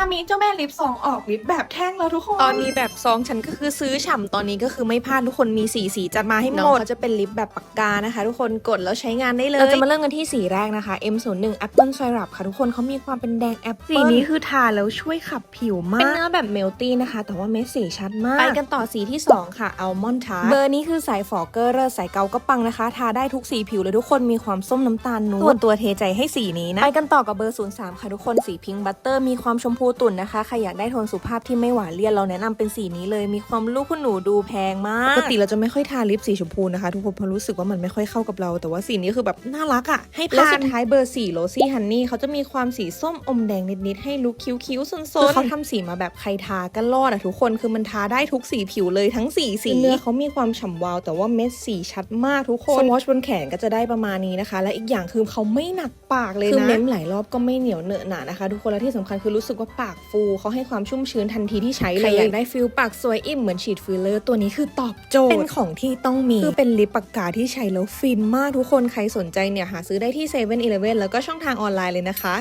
ามิเจ้าแม่ลิปสองออกลิปแบบแท่งแล้วทุกคน ตอนนี้แบบซองฉันก็คือซื้อฉ่ำตอนนี้ก็คือไม่พลาดทุกคนมีสีสีจัดมาให้หมดน้องเขาจะเป็นลิปแบบปากกานะคะ ทุกคนกดแล้วใช้งานได้เลย เราจะมาเริ่มกันที่สีแรกนะคะ M01 Apple Syrup ค่ะทุกคนเขามีความเป็นแดงแอปเปิลสีนี้คือทาแล้วช่วยขับผิวมาเป็นกเนื้อแบบเมลตี้นะคะ แต่ว่าเม็ดสีชัดมาก ไปกันต่อสีที่ 2 ค่ะอัลมอนด์ทาเบอร์นี้คือสายฝอเกอร์เรอสายเกาก็ปังนะคะ ทาได้ทุกสีผิวเลยทุกคนมีความส้มน้ำตาลนูดส่วนตัวเทใจให้สีนี้นะไปกันต่อกับเบอร์03ค่ะทุกคนสีพิงค์บัตเตอร์มีความชมพูตุ่นนะคะ ใครอยากได้โทนสุภาพที่ไม่หวานเลี่ยนเราแนะนำเป็นสีนี้เลย มีความลูกคุณหนูดูแพงมาก ปกติเราจะไม่ค่อยทาลิปสีชมพูนะคะ ทุกคนเพราะรู้สึกว่ามันไม่ค่อยเข้ากับเรา แต่ว่าสีนี้คือแบบน่ารักอะ่ะ ให้และสุดท้ายเบอร์4โรซี่ฮันนี่เขาจะมีความสีส้มอมแดงนิดๆให้ลุคคิ้วๆซนๆคือเขาทำสีมาแบบใครทาก็รอดอะทุกคนคือมันทาได้ทุกสีผิวเลยทั้งสีสีเนื้อเขามีความฉ่ำวาว แต่ว่าเม็ดสีชัดมากทุกคนสวอชบนแขนก็จะได้ประมาณนี้นะคะ และอีกอย่างคือเขาไม่หนักปากเลยนะคือเม้มหลายรอบก็ไม่เหนียวเหนอะหนานะคะ ทุกคนและที่สำคัญคือรู้สึกว่าปากฟูเขาให้ความชุ่มชื้นทันทีที่ใช้เลยใครอยากได้ฟิลปากสวยอิ่มเหมือนฉีดฟิลเลอร์ตัวนี้คือตอบโจทย์เป็นของที่ต้องมีคือเป็นลิปปากกาที่ใช้แล้วฟินมากทุกคนใครสนใจเนี่ยหาซื้อได้ที่7 e เ e ่ e อแล้วก็ช่องทางออนไลน์เลยนะคะ